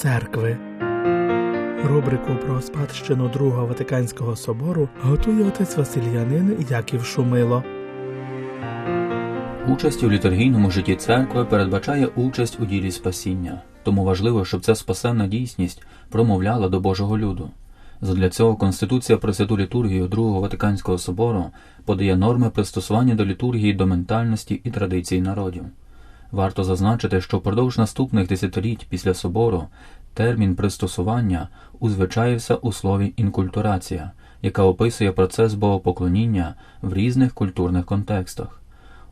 церкви. Рубрику про спадщину Другого Ватиканського собору готує отець Васильянин Яків Шумило. Участь у літургійному житті церкви передбачає участь у ділі спасіння, тому важливо, щоб ця спасенна дійсність промовляла до Божого люду. Задля цього Конституція про літургію Другого Ватиканського собору подає норми пристосування до літургії до ментальності і традицій народів. Варто зазначити, що впродовж наступних десятиліть після собору термін пристосування узвичаївся у слові інкультурація, яка описує процес богопоклоніння в різних культурних контекстах.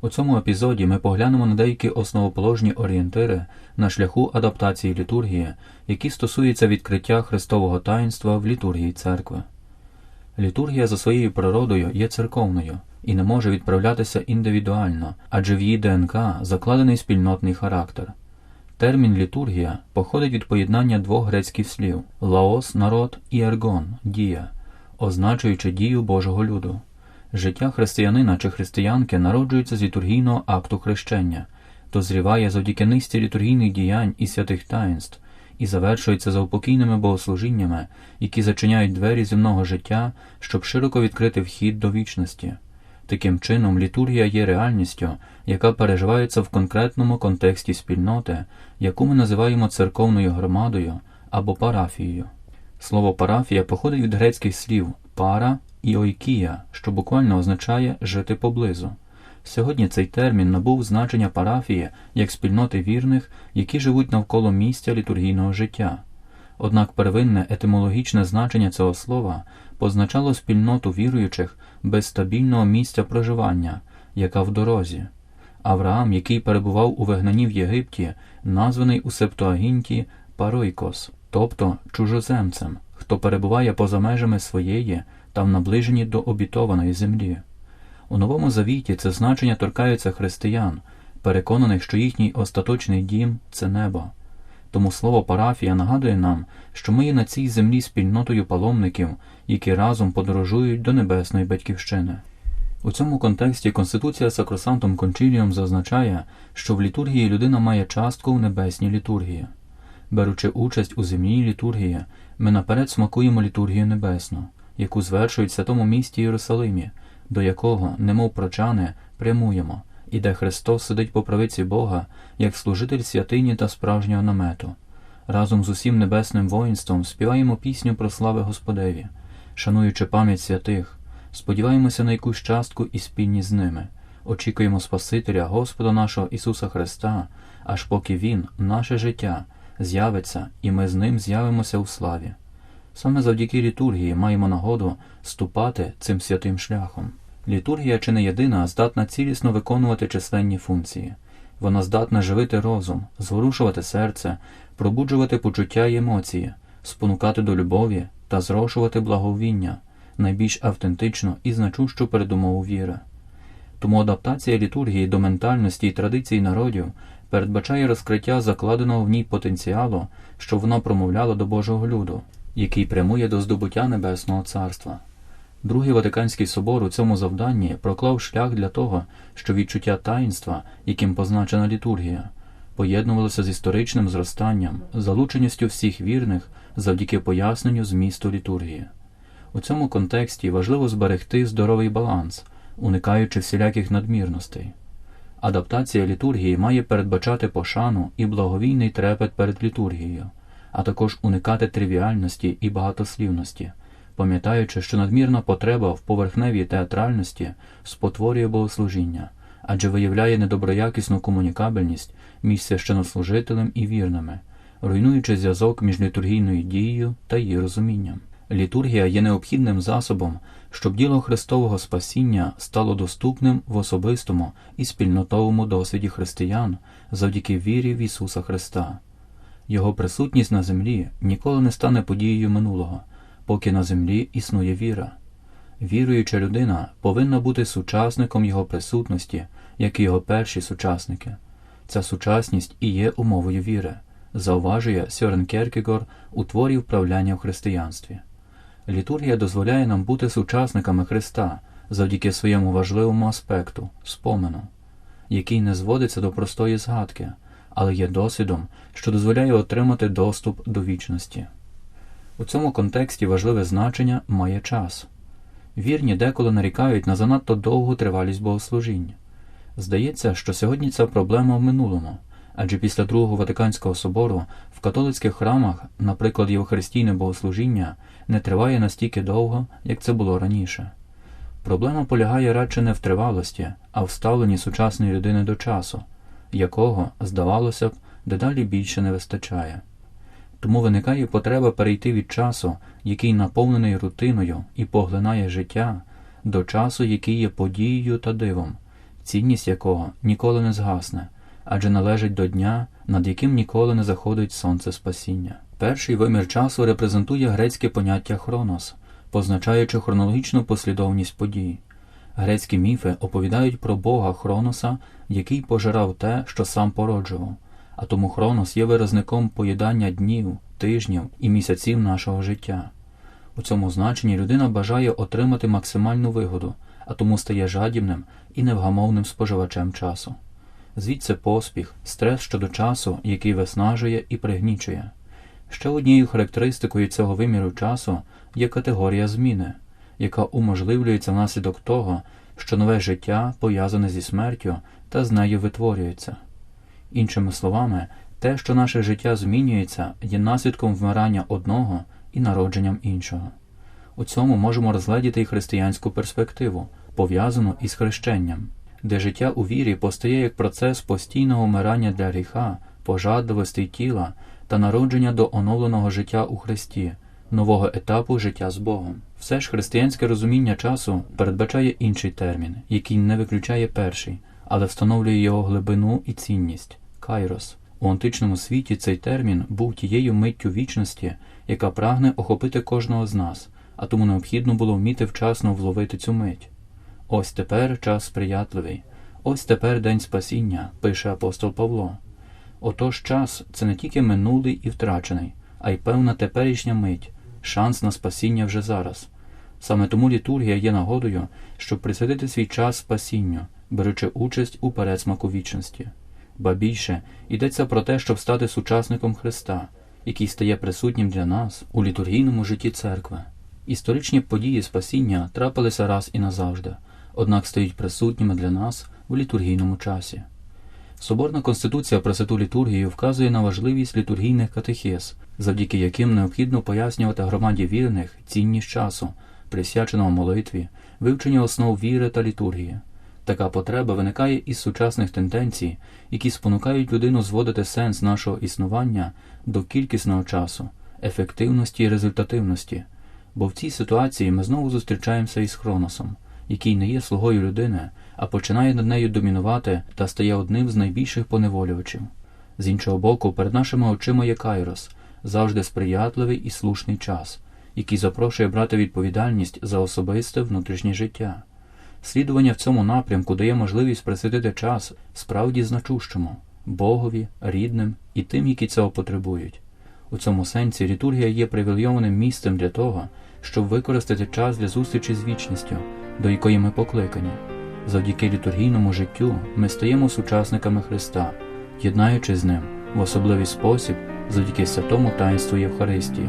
У цьому епізоді ми поглянемо на деякі основоположні орієнтири на шляху адаптації літургії, які стосуються відкриття Христового таїнства в літургії церкви. Літургія за своєю природою є церковною і не може відправлятися індивідуально, адже в її ДНК закладений спільнотний характер. Термін літургія походить від поєднання двох грецьких слів лаос народ і ергон дія, означуючи дію Божого люду. Життя християнина чи християнки народжується з літургійного акту хрещення, дозріває завдяки низці літургійних діянь і святих таїнств і завершується заупокійними богослужіннями, які зачиняють двері земного життя, щоб широко відкрити вхід до вічності. Таким чином, літургія є реальністю, яка переживається в конкретному контексті спільноти, яку ми називаємо церковною громадою або парафією. Слово парафія походить від грецьких слів пара і ойкія, що буквально означає жити поблизу. Сьогодні цей термін набув значення парафії як спільноти вірних, які живуть навколо місця літургійного життя. Однак первинне етимологічне значення цього слова позначало спільноту віруючих без стабільного місця проживання, яка в дорозі. Авраам, який перебував у вигнанні в Єгипті, названий у Септуагінті Паройкос, тобто чужоземцем, хто перебуває поза межами своєї та в наближенні до обітованої землі. У Новому Завіті це значення торкається християн, переконаних, що їхній остаточний дім це небо. Тому слово парафія нагадує нам, що ми є на цій землі спільнотою паломників, які разом подорожують до небесної батьківщини. У цьому контексті Конституція Сакросантом Кончіліум зазначає, що в літургії людина має частку в небесній літургії. Беручи участь у земній літургії, ми наперед смакуємо літургію небесну, яку звершують в святому місті Єрусалимі, до якого, немов прочани, прямуємо, і де Христос сидить по правиці Бога, як служитель святині та справжнього намету. Разом з усім небесним воїнством співаємо пісню про слави Господеві, шануючи пам'ять святих, сподіваємося на якусь частку і спільні з ними, очікуємо Спасителя Господа нашого Ісуса Христа, аж поки Він, наше життя, з'явиться, і ми з Ним з'явимося у славі. Саме завдяки літургії маємо нагоду ступати цим святим шляхом. Літургія чи не єдина здатна цілісно виконувати численні функції. Вона здатна живити розум, зворушувати серце, пробуджувати почуття й емоції, спонукати до любові та зрошувати благовіння, найбільш автентичну і значущу передумову віри. Тому адаптація літургії до ментальності і традицій народів передбачає розкриття закладеного в ній потенціалу, щоб вона промовляла до Божого люду який прямує до здобуття Небесного Царства. Другий Ватиканський собор у цьому завданні проклав шлях для того, що відчуття таїнства, яким позначена літургія, поєднувалося з історичним зростанням, залученістю всіх вірних завдяки поясненню змісту літургії. У цьому контексті важливо зберегти здоровий баланс, уникаючи всіляких надмірностей. Адаптація літургії має передбачати пошану і благовійний трепет перед літургією а також уникати тривіальності і багатослівності, пам'ятаючи, що надмірна потреба в поверхневій театральності спотворює богослужіння, адже виявляє недоброякісну комунікабельність між священнослужителем і вірними, руйнуючи зв'язок між літургійною дією та її розумінням. Літургія є необхідним засобом, щоб діло Христового спасіння стало доступним в особистому і спільнотовому досвіді християн завдяки вірі в Ісуса Христа. Його присутність на землі ніколи не стане подією минулого, поки на землі існує віра. Віруюча людина повинна бути сучасником його присутності, як і його перші сучасники. Ця сучасність і є умовою віри, зауважує Сьорен Керкегор у творі вправляння в християнстві. Літургія дозволяє нам бути сучасниками Христа завдяки своєму важливому аспекту спомену, який не зводиться до простої згадки але є досвідом, що дозволяє отримати доступ до вічності. У цьому контексті важливе значення має час. Вірні деколи нарікають на занадто довгу тривалість богослужіння. Здається, що сьогодні ця проблема в минулому, адже після Другого Ватиканського собору в католицьких храмах, наприклад, Євхаристійне богослужіння, не триває настільки довго, як це було раніше. Проблема полягає радше не в тривалості, а в ставленні сучасної людини до часу, якого, здавалося б, дедалі більше не вистачає. Тому виникає потреба перейти від часу, який наповнений рутиною і поглинає життя, до часу, який є подією та дивом, цінність якого ніколи не згасне, адже належить до дня, над яким ніколи не заходить сонце спасіння. Перший вимір часу репрезентує грецьке поняття хронос, позначаючи хронологічну послідовність подій. Грецькі міфи оповідають про Бога Хроноса, який пожирав те, що сам породжував, а тому Хронос є виразником поїдання днів, тижнів і місяців нашого життя. У цьому значенні людина бажає отримати максимальну вигоду, а тому стає жадібним і невгамовним споживачем часу. Звідси поспіх, стрес щодо часу, який виснажує і пригнічує. Ще однією характеристикою цього виміру часу є категорія зміни, яка уможливлюється внаслідок того, що нове життя пов'язане зі смертю та з нею витворюється. Іншими словами, те, що наше життя змінюється, є наслідком вмирання одного і народженням іншого. У цьому можемо розгледіти й християнську перспективу, пов'язану із хрещенням, де життя у вірі постає як процес постійного вмирання для гріха, пожадливості тіла та народження до оновленого життя у Христі, нового етапу життя з Богом. Все ж християнське розуміння часу передбачає інший термін, який не виключає перший, але встановлює його глибину і цінність кайрос. У античному світі цей термін був тією миттю вічності, яка прагне охопити кожного з нас, а тому необхідно було вміти вчасно вловити цю мить. Ось тепер час сприятливий, ось тепер день спасіння, пише апостол Павло. Отож час це не тільки минулий і втрачений, а й певна теперішня мить, шанс на спасіння вже зараз. Саме тому літургія є нагодою, щоб присвятити свій час спасінню, беручи участь у передсмаку вічності. Ба більше йдеться про те, щоб стати сучасником Христа, який стає присутнім для нас у літургійному житті церкви. Історичні події спасіння трапилися раз і назавжди, однак стають присутніми для нас в літургійному часі. Соборна конституція про святу літургію вказує на важливість літургійних катехез, завдяки яким необхідно пояснювати громаді вірних цінність часу, присвяченого молитві, вивченню основ віри та літургії. Така потреба виникає із сучасних тенденцій, які спонукають людину зводити сенс нашого існування до кількісного часу, ефективності і результативності. Бо в цій ситуації ми знову зустрічаємося із Хроносом, який не є слугою людини, а починає над нею домінувати та стає одним з найбільших поневолювачів. З іншого боку, перед нашими очима є Кайрос, завжди сприятливий і слушний час, який запрошує брати відповідальність за особисте внутрішнє життя. Слідування в цьому напрямку дає можливість присвятити час справді значущому Богові, рідним і тим, які цього потребують. У цьому сенсі літургія є привілейованим місцем для того, щоб використати час для зустрічі з вічністю, до якої ми покликані. Завдяки літургійному життю ми стаємо сучасниками Христа, єднаючись з ним в особливий спосіб завдяки святому таїнству Євхаристії.